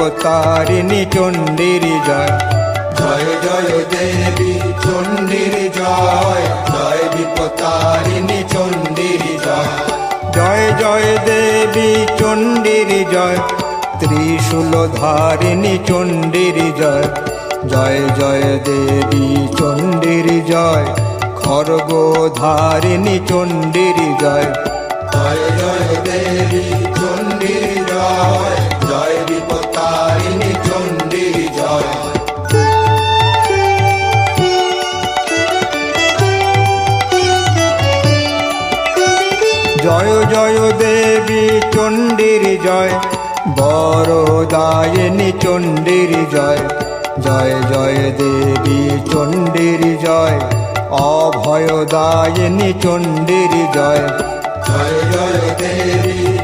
বিপতারিণী চণ্ডীর জয়। জয় জয় দেবী চণ্ডীর জয়। জয় বিপতারিণী চণ্ডীর জয়। জয় জয় দেবী চণ্ডীর জয়। ত্রিশূল ধারিণী চণ্ডীর জয়। জয় জয় দেবী চণ্ডীর জয়। খড়গ ধারিণী চণ্ডীর জয়। জয় জয় দেবী চণ্ডীর জয়। বরদায়িনী চণ্ডীর জয়। জয় জয় দেবী চণ্ডীর জয়। অভয়দায়িনী চণ্ডীর জয়। জয় জয় দেবী